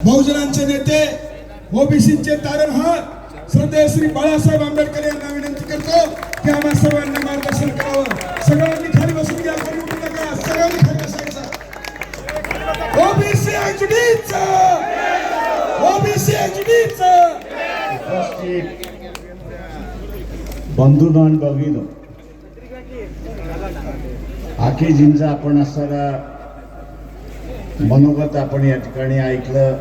बहुजनांचे नेते ओबीसीचे तारणहार श्रद्धेय श्री बाळासाहेब आंबेडकर यांना विनंती करतो की आम्हा सर्वांनी मार्गदर्शन करावं. सगळ्यांनी खाली बसून घ्या. कोणी उठू नका. सगळ्यांनी खाली बसायचं ओबीसी एचडीच ओबीसी एचडीच बंधू बंधून आणि भगिनो जिंजा आपण असणारा मनोगत आपण या ठिकाणी ऐकलं.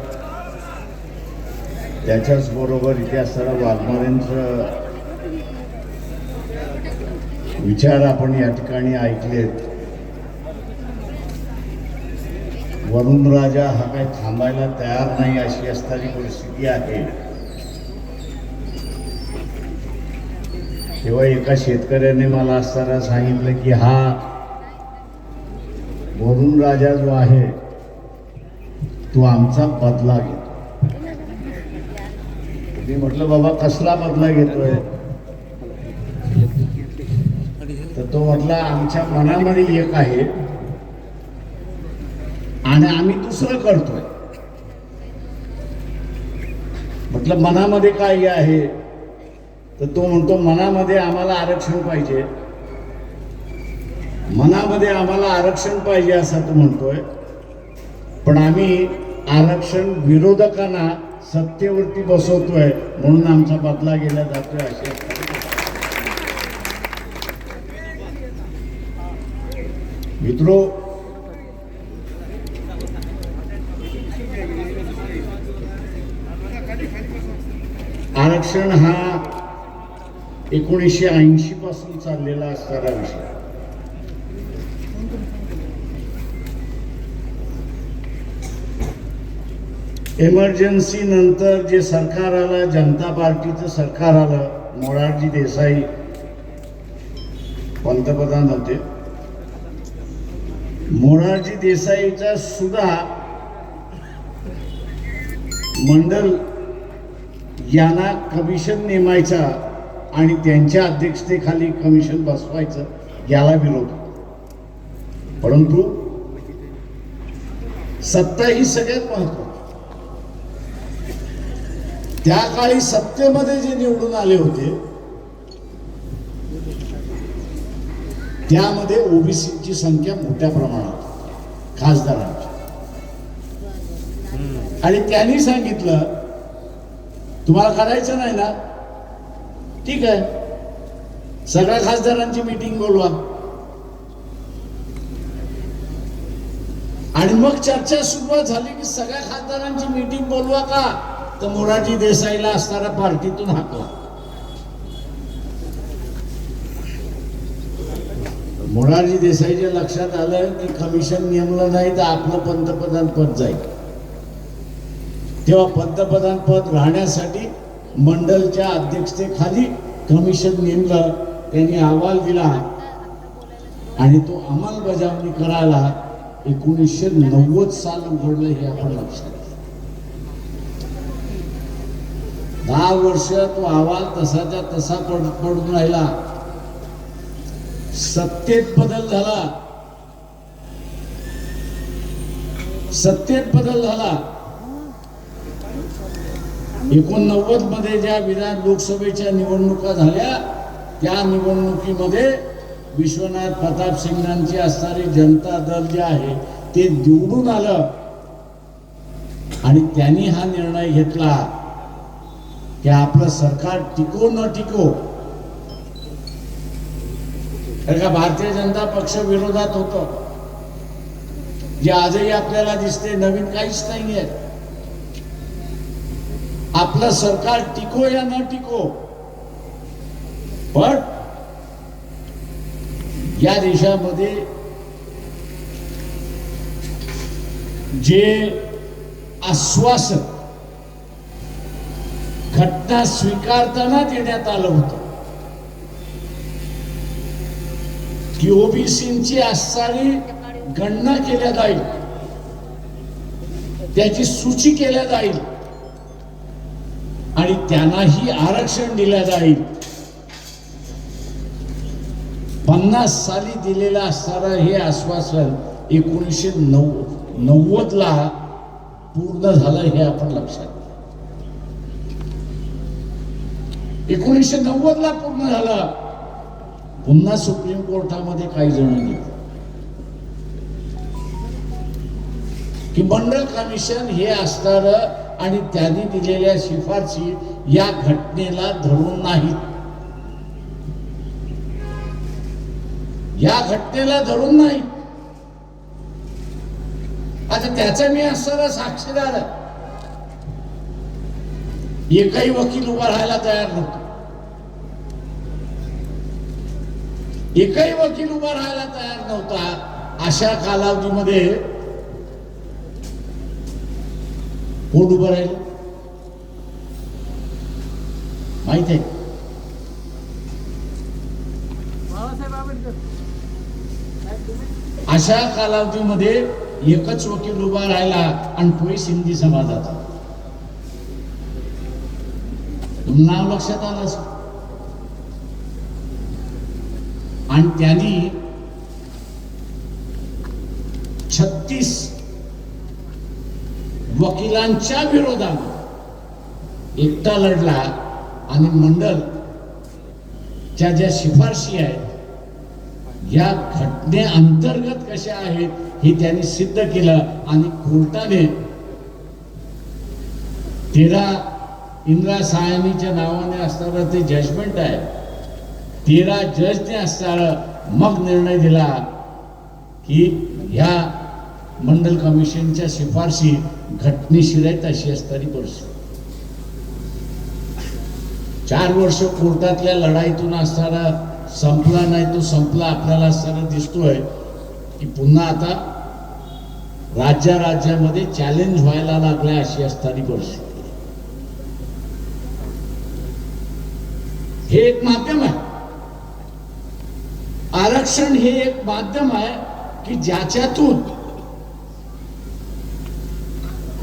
त्याच्याच बरोबर इथे असणारा वाघमारेंचं विचार आपण या ठिकाणी ऐकलेत. वरुण राजा हा काही थांबायला तयार नाही अशी असणारी परिस्थिती आहे. तेव्हा एका शेतकऱ्याने मला असताना सांगितलं की हा वरुण राजा जो आहे तो आमचा बदला घेतो. मी म्हटलं बाबा कसला बदला घेतोय? तर तो म्हटला आमच्या मनामध्ये एक आहे आणि आम्ही दुसरं करतोय. म्हटलं मनामध्ये काय आहे? तर तो म्हणतो मनामध्ये आम्हाला आरक्षण पाहिजे. मनामध्ये आम्हाला आरक्षण पाहिजे असं तो म्हणतोय. पण आम्ही आरक्षण विरोधकांना सत्तेवरती बसवतोय म्हणून आमचा बदला गेला जातोय असे मित्रो आरक्षण हा एकोणीसशे ऐंशी पासून चाललेला असणारा विषय. एमर्जन्सी नंतर जे सरकार आलं जनता पार्टीचं सरकार आलं मोरारजी देसाई पंतप्रधान होते. मोरारजी देसाईचा सुद्धा मंडल यांना कमिशन नेमायचा आणि त्यांच्या अध्यक्षतेखाली कमिशन बसवायचं याला विरोध. परंतु सत्ता ही सगळ्यात महत्वाची. त्या काळी सत्तेमध्ये जे निवडून आले होते त्यामध्ये ओबीसीची संख्या मोठ्या प्रमाणात खासदारांची. आणि त्यांनी सांगितलं तुम्हाला करायचं नाही ना? ठीक आहे. सगळ्या खासदारांची मीटिंग बोलवा. आणि मग चर्चा सुरुवात झाली की सगळ्या खासदारांची मीटिंग बोलवा का? तर मोराजी देसाईला असणारा पार्टीतून हाकला. मोरारजी देसाईच्या लक्षात आलं की कमिशन नेमलं नाही तर आपलं पंतप्रधान पद जाईल. तेव्हा पंतप्रधान पद राहण्यासाठी मंडलच्या अध्यक्षतेखाली कमिशन नेमलं त्यांनी अहवाल दिला. आणि तो अंमलबजावणी करायला एकोणीसशे नव्वद साल उघडलं हे आपण लक्षात घ्या. दहा वर्ष तो अहवाल तसाच्या तसा पड पडून राहिला. सत्तेत बदल झाला. सत्तेत बदल झाला. एकोणनव्वदमध्ये ज्या विधान लोकसभेच्या निवडणुका झाल्या त्या निवडणुकीमध्ये विश्वनाथ प्रताप सिंगांची असणारी जनता दल जे आहे ते निवडून आलं. आणि त्यांनी हा निर्णय घेतला. की आपलं सरकार टिको न टिको. कारण का भारतीय जनता पक्ष विरोधात होतं. जे आजही आपल्याला दिसते नवीन काहीच नाहीये. आपलं सरकार टिको या न टिको. पण या देशामध्ये जे आश्वासन घटना स्वीकारताना देण्यात आलं होतं. की ओबीसीची असणारी गणना केल्या जाईल. त्याची सूची केल्या जाईल. आणि त्यांनाही आरक्षण दिल्या जाईल. पन्नास साली दिलेलं असणारं हे आश्वासन एकोणीसशे नव्वद नव्वदला पूर्ण झालं हे आपण लक्षात घ्या. एकोणीसशे नव्वद ला पूर्ण झाला. पुन्हा सुप्रीम कोर्टामध्ये काही जणांनी गेले की मंडल कमिशन हे असणार आणि त्यांनी दिलेल्या शिफारशी या घटनेला धरून नाहीत. या घटनेला धरून नाही आता त्याचा मी असणारा साक्षीदार आहे. एकही वकील उभा राहायला तयार नव्हता. एकही वकील उभा राहायला तयार नव्हता. अशा कालावधीमध्ये कोण उभं राहील? माहीत आहे? अशा कालावधीमध्ये एकच वकील उभा राहिला आणि तोही सिंधी समाजाचा. नाव लक्षात आलं आणि त्यांनी छत्तीस वकिलांच्या विरोधात एकटा लढला आणि मंडल च्या ज्या शिफारशी आहेत या घटने अंतर्गत कशा आहेत हे त्यांनी सिद्ध केलं आणि कोर्टाने तेरा इंदिरा सायनीच्या नावाने असणारं ते जजमेंट आहे. तेरा जजने असणारं मग निर्णय दिला की ह्या मंडल कमिशनच्या शिफारशी घटनेशीर आहेत अशी असणारी परिस्थिती. चार वर्ष कोर्टातल्या लढाईतून असणारा संपला नाही तो संपला आपल्याला असताना दिसतोय की पुन्हा आता राज्या राज्यामध्ये चॅलेंज व्हायला लागलाय अशी असणारी परिस्थिती. हे एक माध्यम आहे. आरक्षण हे एक माध्यम आहे की ज्याच्यातून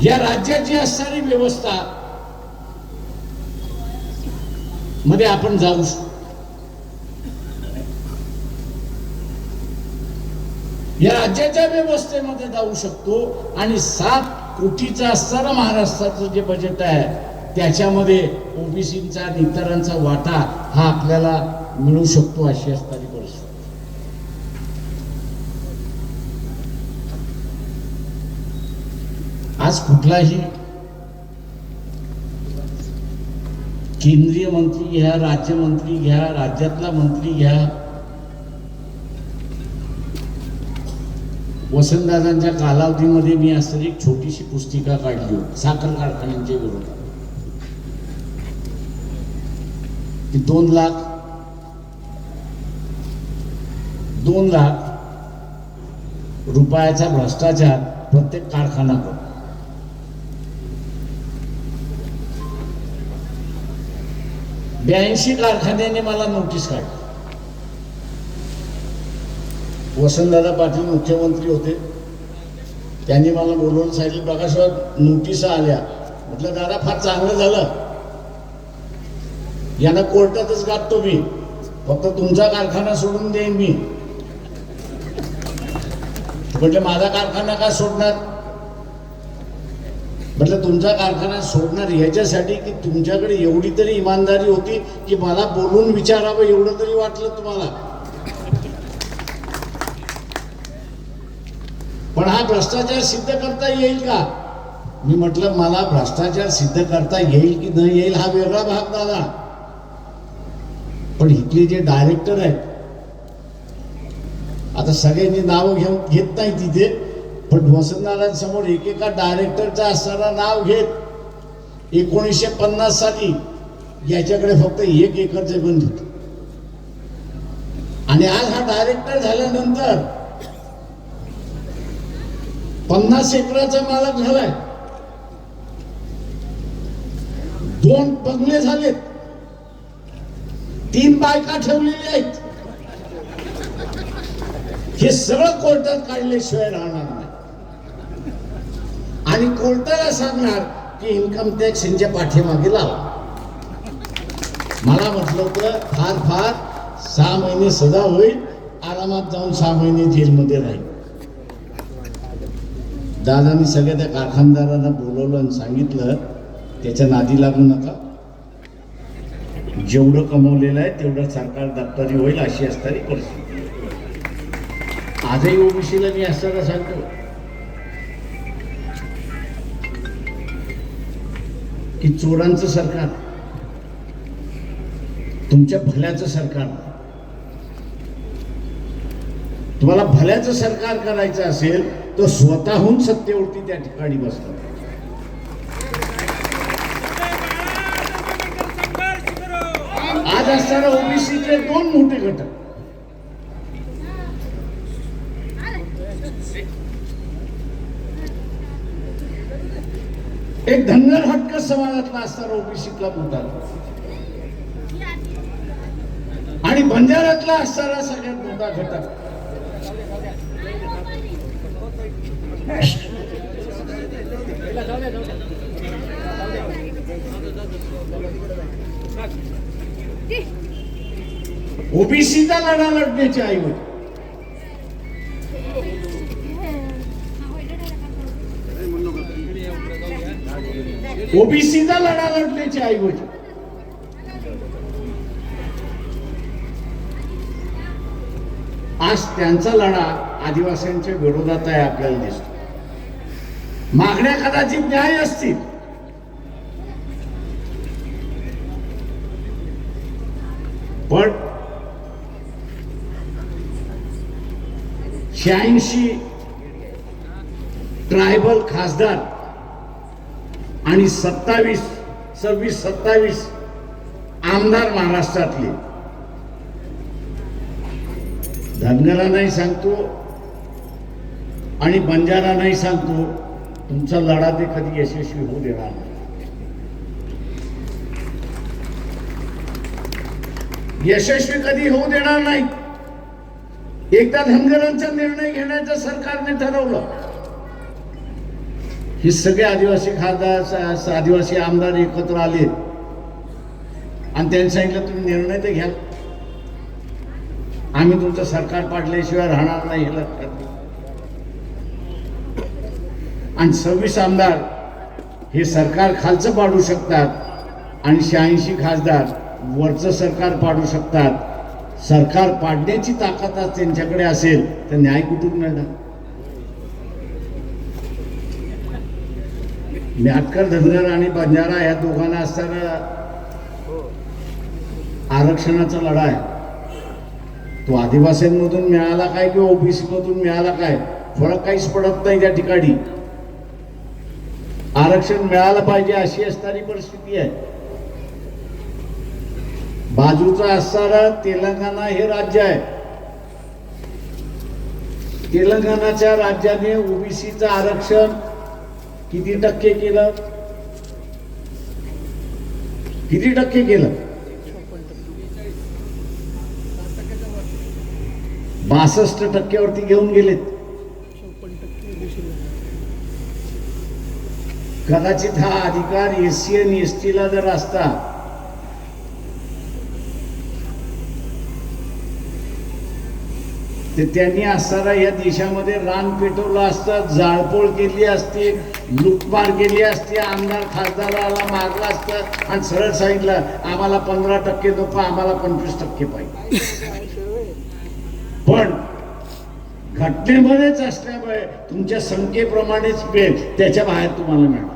या राज्याची असणारी व्यवस्था मध्ये आपण जाऊ शकतो. या राज्याच्या व्यवस्थेमध्ये जाऊ शकतो आणि सात कोटीचं असणारं महाराष्ट्राचं जे बजेट आहे त्याच्यामध्ये ओबीसीचा इतरांचा वाटा हा आपल्याला मिळू शकतो अशी असणारी परिस्थिती. आज कुठलाही केंद्रीय मंत्री घ्या राज्यमंत्री घ्या राज्यातला मंत्री घ्या वसंतदादांच्या कालावधीमध्ये मी असं एक छोटीशी पुस्तिका काढली होती साखर कारखान्यांच्या विरोधात. की दोन लाख दोन लाख रुपयाचा भ्रष्टाचार प्रत्येक कारखाना करतो ब्याऐंशी कारखान्याने मला नोटीस काढली. वसंतदादा पाटील मुख्यमंत्री होते. त्यांनी मला बोलवून सांगितलं प्रकाशराव नोटिसा आल्या. म्हटलं दादा फार चांगलं झालं. यांना कोर्टातच गाठतो मी. फक्त तुमचा कारखाना सोडून देईन मी. म्हटलं माझा कारखाना का सोडणार? म्हटलं तुमचा कारखाना सोडणार ह्याच्यासाठी की तुमच्याकडे एवढी तरी इमानदारी होती की मला बोलून विचारावं एवढं तरी वाटलं तुम्हाला? पण हा भ्रष्टाचार सिद्ध करता येईल का? मी म्हटलं मला भ्रष्टाचार सिद्ध करता येईल की न येईल हा वेगळा भाग दादा. पण इथले जे डायरेक्टर आहेत आता सगळ्यांनी नावं घेऊन घेत नाही तिथे पण वसंतदारांसमोर एकेका डायरेक्टरचं असताना नाव घेत एकोणीसशे पन्नास साली याच्याकडे फक्त एक एकर जमीन होती. आणि आज हा डायरेक्टर झाल्यानंतर पन्नास एकराचा मालक झालाय. दोन बंगले झालेत. तीन बायका ठेवलेल्या आहेत. हे सगळं कोर्टात काढल्याशिवाय राहणार नाही. आणि कोर्टाला सांगणार की इन्कम टॅक्स यांच्या पाठीमागे लावा. मला म्हटलं होतं फार फार सहा महिने सदा होईल आरामात जाऊन सहा महिने जेलमध्ये राहील. दादानी सगळ्या त्या कारखानदारांना बोलवलं आणि सांगितलं त्याच्या नादी लागू नका. जेवढं कमवलेलं आहे तेवढं सरकार दप्तरी होईल अशी असणारी परिस्थिती. आजही ओबीसीला मी असताना सांगतो. की चोरांचं सरकार तुमच्या भल्याचं सरकार तुम्हाला भल्याचं सरकार करायचं असेल तर स्वतःहून सत्तेवरती त्या ठिकाणी बसतात. आज ओबीसीचे दोन मोठे घटक. एक धनगर हक्क समाजातला असणारा ओबीसीतला मोठा. आणि बंजारातला असणारा सगळ्यात मोठा घटक. ओबीसीचा लढा लढण्याची ऐवजी ओबीसीचा लढा लढण्याची ऐवजी आज त्यांचा लढा आदिवासींच्या विरोधात आहे आपल्याला दिसतो. मागण्या कदाचित न्याय असतील. पण शहाऐंशी ट्रायबल खासदार आणि सत्तावीस सव्वीस सत्तावीस आमदार महाराष्ट्रातले. धनगरांनाही सांगतो आणि बंजारा नाही सांगतो. तुमचा लढा ते कधी यशस्वी होऊ देणार नाही. यशस्वी कधी होऊ देणार नाही. एकदा धनगरांचा निर्णय घेण्याचं सरकारने ठरवलं. हे सगळे आदिवासी खासदार आदिवासी आमदार एकत्र आले. आणि त्यांनी सांगितलं तुम्ही निर्णय तर घ्या. आम्ही तुमचं सरकार पाडल्याशिवाय राहणार नाही हे लक्षात आणि सव्वीस आमदार हे सरकार खालचं पाडू शकतात आणि शहाऐंशी खासदार वरचं सरकार पाडू शकतात. सरकार पाडण्याची ताकद आज त्यांच्याकडे असेल तर न्याय कुठून मिळणार? म्याटकर धनगर आणि बंजारा या दोघांना असताना आरक्षणाचा लढा आहे. तो आदिवासींमधून मिळाला काय किंवा ओबीसी मधून मिळाला काय फरक काहीच पडत नाही त्या ठिकाणी. आरक्षण मिळालं पाहिजे अशी असणारी परिस्थिती आहे. बाजूचा असणारा तेलंगणा हे राज्य आहे. तेलंगणाच्या राज्याने ओबीसीचं आरक्षण किती टक्के केलं? किती टक्के केलं? बासष्ट टक्क्यावरती घेऊन गेलेत. कदाचित हा अधिकार एस सी आणि एस ला जर असता तर त्यांनी असताना या देशामध्ये रान पेटवलं असतं जाळपोळ केली असती लुटमार केली असती आमदार खासदाराला मारलं असतं आणि सरळ सांगितलं आम्हाला पंधरा टक्के नको आम्हाला पंचवीस टक्के पाहिजे. पण घटनेमध्येच असल्यामुळे तुमच्या संख्येप्रमाणेच मिळेल त्याच्या बाहेर तुम्हाला मिळणार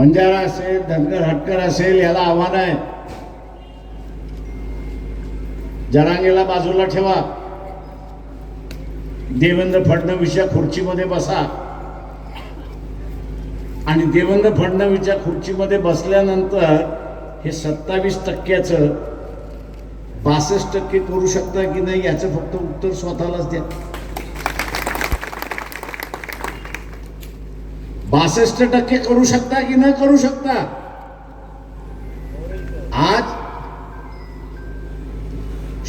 बंजारा असेल धनगर हटकर असेल याला आव्हान आहे. जरांगेला बाजूला ठेवा. देवेंद्र फडणवीसच्या खुर्चीमध्ये बसा. आणि देवेंद्र फडणवीसच्या खुर्चीमध्ये बसल्यानंतर हे सत्तावीस टक्क्याचं बासष्ट टक्के करू शकता की नाही याचं फक्त उत्तर स्वतःलाच द्या. बासष्ट टक्के करू शकता की न करू शकता? आज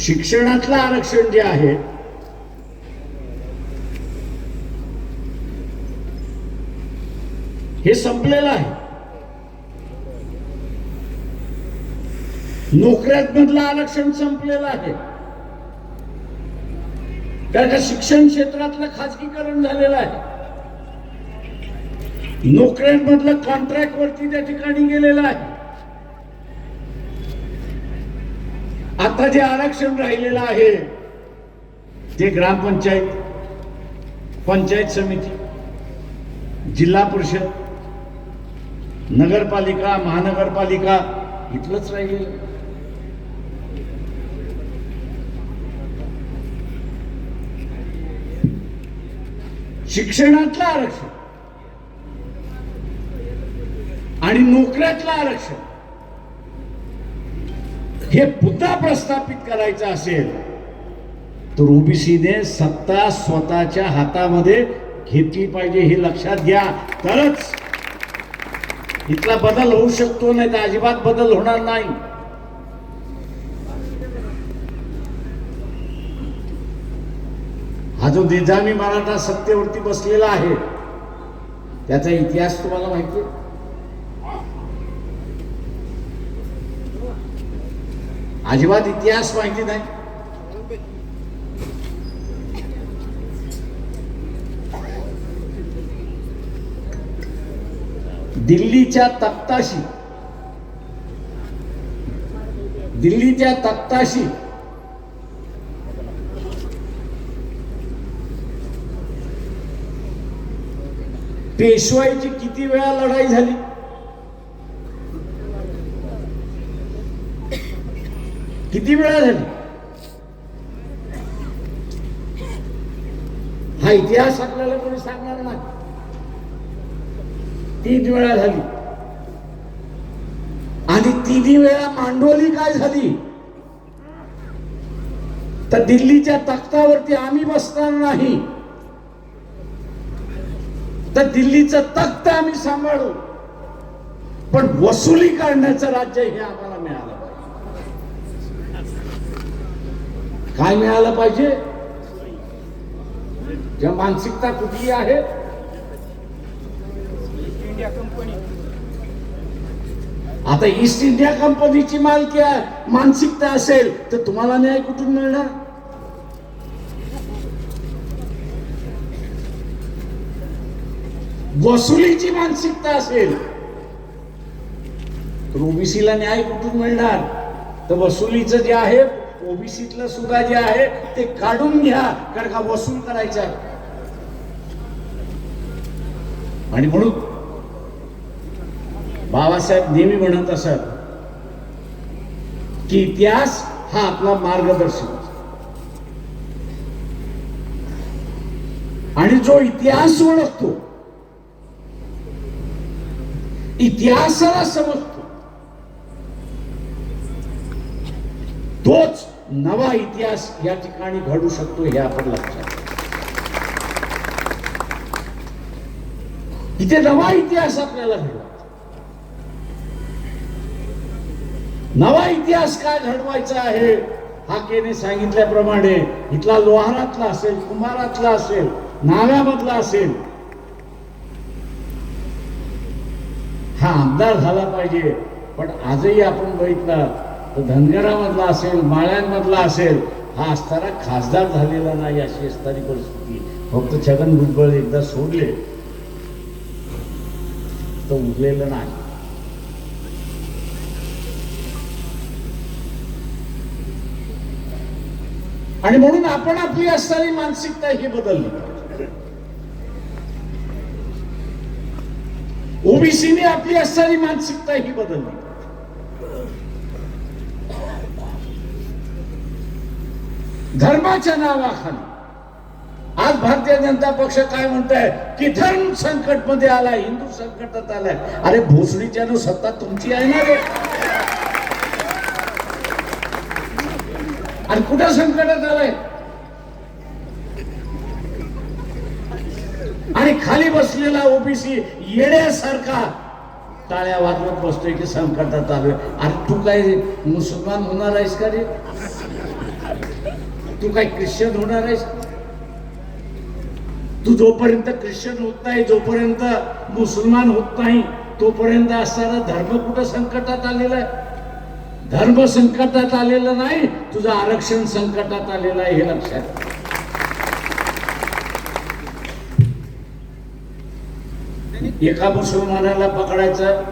शिक्षणातलं आरक्षण जे आहे हे संपलेलं आहे. नोकऱ्यात मधलं आरक्षण संपलेलं आहे. कारण का शिक्षण क्षेत्रातलं खाजगीकरण झालेलं आहे. नोकऱ्यांमधलं कॉन्ट्रॅक्ट वरती त्या ठिकाणी गेलेलं आहे. आता जे आरक्षण राहिलेलं आहे ते ग्रामपंचायत पंचायत समिती जिल्हा परिषद नगरपालिका महानगरपालिका इथलंच राहिलेलं शिक्षणातलं आरक्षण. आणि नोकऱ्यातलं आरक्षण. हे पुन्हा प्रस्थापित करायचं असेल तर ओबीसीने सत्ता स्वतःच्या हातामध्ये घेतली पाहिजे हे लक्षात घ्या. तरच इथला बदल होऊ शकतो नाही तर अजिबात बदल होणार नाही. हा जो निजामी मराठा सत्तेवरती बसलेला आहे त्याचा इतिहास तुम्हाला माहिती आहे? अजिबात इतिहास माहिती नाही. दिल्लीच्या तक्ताशी दिल्लीच्या तक्ताशी पेशवाईची किती वेळा लढाई झाली? किती वेळा झाली? हा इतिहास आपल्याला कोणी सांगणार नाही. तीन वेळा झाली. आणि तिन्ही वेळा मांडवली काय झाली? तर दिल्लीच्या तख्तावरती आम्ही बसणार नाही. तर दिल्लीचं तख्त आम्ही सांभाळू. पण वसुली काढण्याचं राज्य हे आम्हाला मिळालं पाहिजे काय मिळालं पाहिजे? ज्या मानसिकता कुठली आहे इंडिया कंपनी आता ईस्ट इंडिया कंपनीची मालकी मानसिकता असेल तर तुम्हाला न्याय कुठून मिळणार? वसुलीची मानसिकता असेल तर ओबीसीला न्याय कुठून मिळणार? तर वसुलीचं जे आहे ओबीसीतलं सुद्धा जे आहे ते काढून घ्या कारण का वसूल करायचं आहे. आणि म्हणून बाबासाहेब नेहमी म्हणत असत की इतिहास हा आपला मार्गदर्शक आणि जो इतिहास ओळखतो इतिहासाला समजतो नवा इतिहास या ठिकाणी घडू शकतो हे आपण लक्षात इथे नवा इतिहास आपल्याला घडवा नवा इतिहास काय घडवायचा आहे? हाकेने सांगितल्याप्रमाणे इथला लोहारातला असेल कुंभारातला असेल नाव्यामधला असेल हा आमदार झाला पाहिजे. पण आजही आपण बघितला धनगरामधला असेल माळ्यांमधला असेल हा असताना खासदार झालेला नाही अशी असणारी परिस्थिती. फक्त छगन भुजबळ एकदा सोडले तर उरलेलं नाही. आणि म्हणून आपण आपली असणारी मानसिकता ही बदलली. ओबीसीने आपली असणारी मानसिकता ही बदलली. धर्माच्या नावाखाली. आज भारतीय जनता पक्ष काय म्हणताय? की धर्म संकटमध्ये आलाय हिंदू संकटात आलाय. अरे भोसडीच्या नु सत्ता तुमची आहे ना रे. आणि कुठं संकटात आलाय? आणि खाली बसलेला ओबीसी येण्यासारखा टाळ्या वाजवत बसतोय की संकटात आलोय. अरे तू काय मुसलमान होणार आहेस का रे? तू काय ख्रिश्चन होणार आहेस? तू जोपर्यंत ख्रिश्चन होत नाही जोपर्यंत मुसलमान होत नाही तोपर्यंत असणारा धर्म कुठं संकटात आलेला आहे? धर्म संकटात आलेला नाही तुझं आरक्षण संकटात आलेलं आहे हे लक्षात एका मुसलमानाला पकडायचं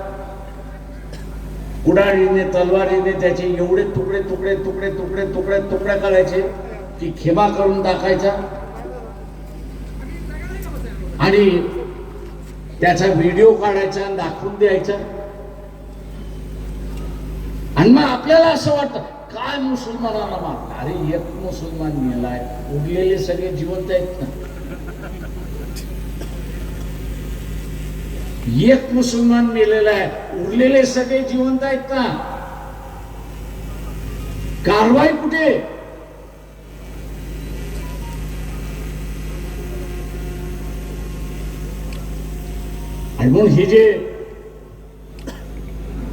उडाळीने तलवारीने त्याचे एवढे तुकडे तुकडे तुकडे तुकडे तुकडे तुकड्या करायचे की खेमा करून टाकायचा. आणि त्याचा व्हिडिओ काढायचा आणि दाखवून द्यायचा. आणि मग आपल्याला असं वाटतं काय मुसलमानाला मारलं? अरे एक मुसलमान मेलाय. उरलेले सगळे जिवंत आहेत ना. एक मुसलमान मेलेला आहे. उरलेले सगळे जिवंत आहेत ना. कारवाई कुठे? आणि म्हणून हे जे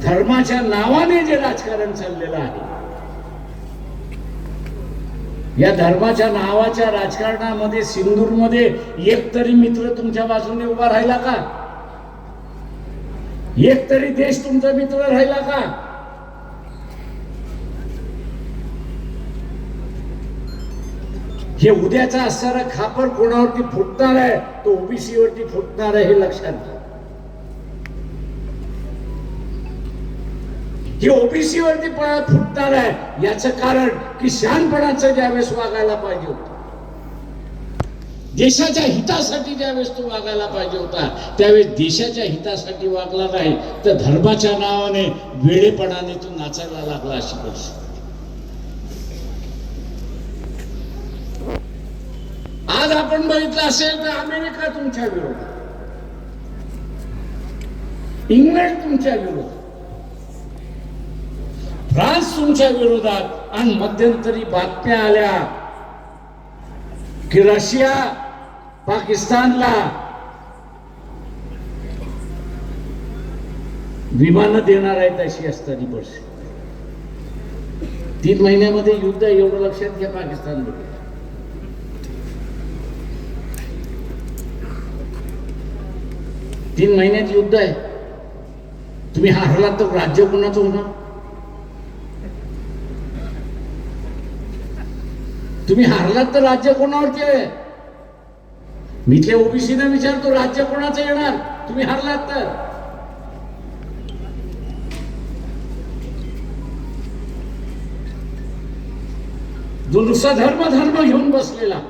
धर्माच्या नावाने जे राजकारण चाललेलं आहे या धर्माच्या नावाच्या राजकारणामध्ये सिंदूरमध्ये एक तरी मित्र तुमच्या बाजूने उभा राहिला का? एक तरी देश तुमचा मित्र राहिला का? हे उद्याचा असणारा खापर कोणावरती फुटणार आहे तो ओबीसी वरती फुटणार आहे हे लक्षात घ्या. हे ओबीसी वरती प- फुटणार आहे. याचं कारण की शहाणपणाचं ज्यावेळेस वागायला पाहिजे होतं. देशाच्या हितासाठी ज्यावेळेस तो वागायला पाहिजे होता त्यावेळेस देशाच्या हितासाठी वागला नाही तर धर्माच्या नावाने वेळेपणाने तो नाचायला लागला अशी परिस्थिती. आज आपण बघितलं असेल तर अमेरिका तुमच्या विरोधात. इंग्लंड तुमच्या विरोधात. राज तुमच्या विरोधात आणि मध्यंतरी बातम्या आल्या की रशिया पाकिस्तानला विमानं देणार आहेत अशी असताना परिस्थिती. तीन महिन्यामध्ये युद्ध आहे, एवढं लक्षात घ्या पाकिस्तान तीन महिन्यात युद्ध आहे. तुम्ही हारलात तर राज्य कुणाचं होणार? तुम्ही हारलात तर राज्य कोणावरती आहे? मी ते ओबीसीने विचारतो राज्य कोणाचं येणार? तुम्ही हारलात तर. जो नुसता धर्म धर्म घेऊन बसलेला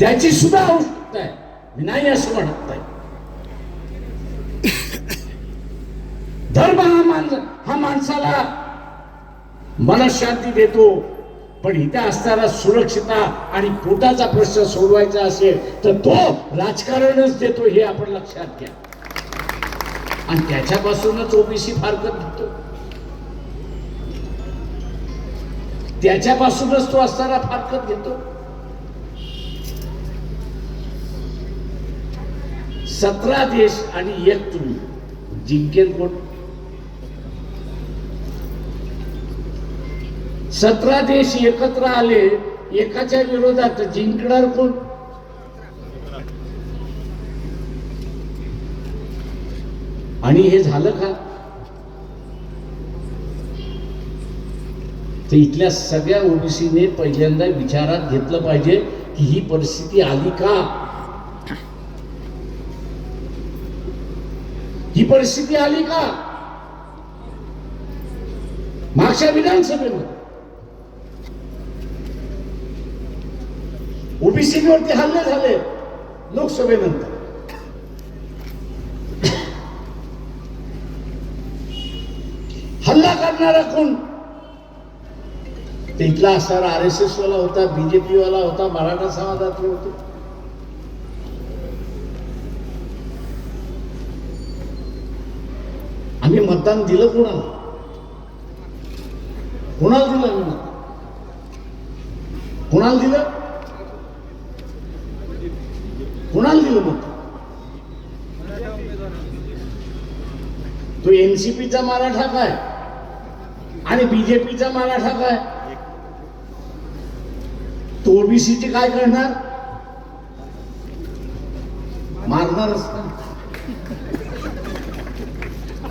त्याची सुद्धा आवश्यकता आहे. मी नाही असं म्हणत नाही. धर्म हा माणस हा माणसाला मनशांती देतो. पण इथे असताना सुरक्षिता आणि पोटाचा प्रश्न सोडवायचा असेल तर तो राजकारणच देतो हे आपण लक्षात घ्या. आणि त्याच्यापासूनच ओबीसी फारकत घेतो त्याच्यापासूनच तो असताना फारकत घेतो. सतरा देश आणि एक तुम्ही. जिंकेल कोण? सतरा देश एकत्र आले एकाच्या विरोधात जिंकणार कोण? आणि हे झालं का? तर इथल्या सगळ्या ओबीसीने पहिल्यांदा विचारात घेतलं पाहिजे की ही परिस्थिती आली का? ही परिस्थिती आली का? मागच्या विधानसभेमध्ये. ओबीसीवरती हल्ले झाले. लोकसभेनंतर. हल्ला करणारा कोण? ते इथला असणारा आर एस एस वाला होता बीजेपी वाला होता मराठा समाजातले होते. आम्ही मतदान दिलं कोणाला? कोणाला दिलं आम्ही मतदान? कोणाला दिलं? कोणाला दिलं मत तो एनसीपीचा मराठा काय? आणि बीजेपीचा मराठा काय? तो ओबीसीचे काय करणार? मारणारच ना.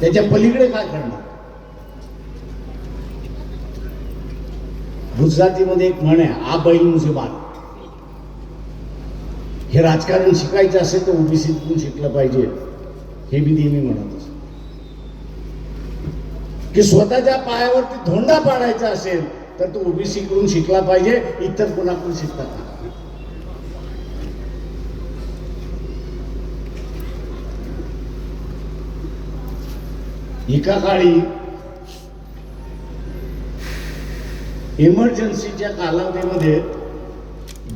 त्याच्या पलीकडे काय करणार? गुजरातीमध्ये एक म्हण आहे आ बैल. मुझे हे राजकारण शिकायचं असेल तर ओबीसीतून शिकलं पाहिजे. हे मी नेहमी म्हणत असतो. की स्वतःच्या पायावरती धोंडा पाडायचा असेल तर तो ओबीसी कडून शिकला पाहिजे इतर कोणाकडून शिकता का एका काळी इमर्जन्सीच्या कालावधीमध्ये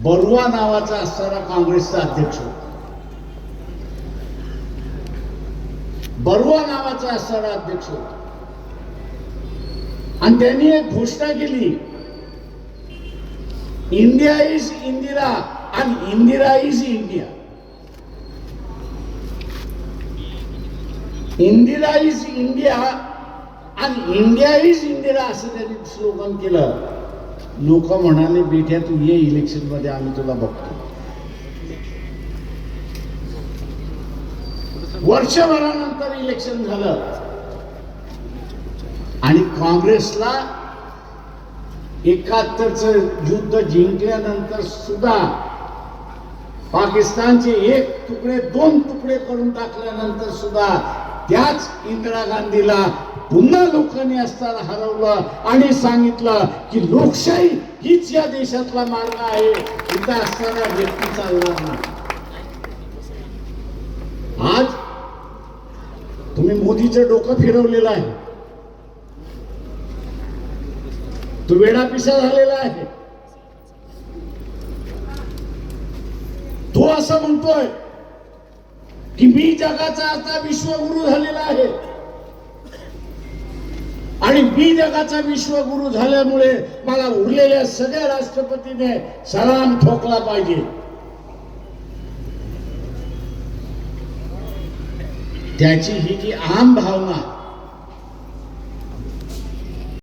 बरुआ नावाचा असणारा काँग्रेसचा अध्यक्ष. होता बरुआ नावाचा असणारा अध्यक्ष. होता आणि त्यांनी एक घोषणा केली. इंडिया इज इंदिरा आणि Indira is India. Indira is India आणि इंडिया इज इंदिरा असं त्यांनी स्लोगन केलं. लोक म्हणाले बेट्या तू ये इलेक्शनमध्ये आम्ही तुला बघतो. वर्षभरानंतर इलेक्शन झालं. आणि काँग्रेसला एकाहत्तरच युद्ध जिंकल्यानंतर सुद्धा पाकिस्तानचे एक तुकडे दोन तुकडे करून टाकल्यानंतर सुद्धा त्याच इंदिरा गांधीला पुन्हा लोकांनी असताना हरवलं आणि सांगितलं की लोकशाही हीच या देशातला मार्ग आहे. इथं असणारा व्यक्ती चालणार नाही. आज तुम्ही मोदीचं डोकं फिरवलेलं आहे. तो वेडा पिसा झालेला आहे. तो असं म्हणतोय की मी जगाचा आता विश्वगुरु झालेला आहे. आणि मी जगाचा विश्वगुरु झाल्यामुळे मला उरलेल्या सगळ्या राष्ट्रपतीने सलाम ठोकला पाहिजे. त्याची ही जी आम भावना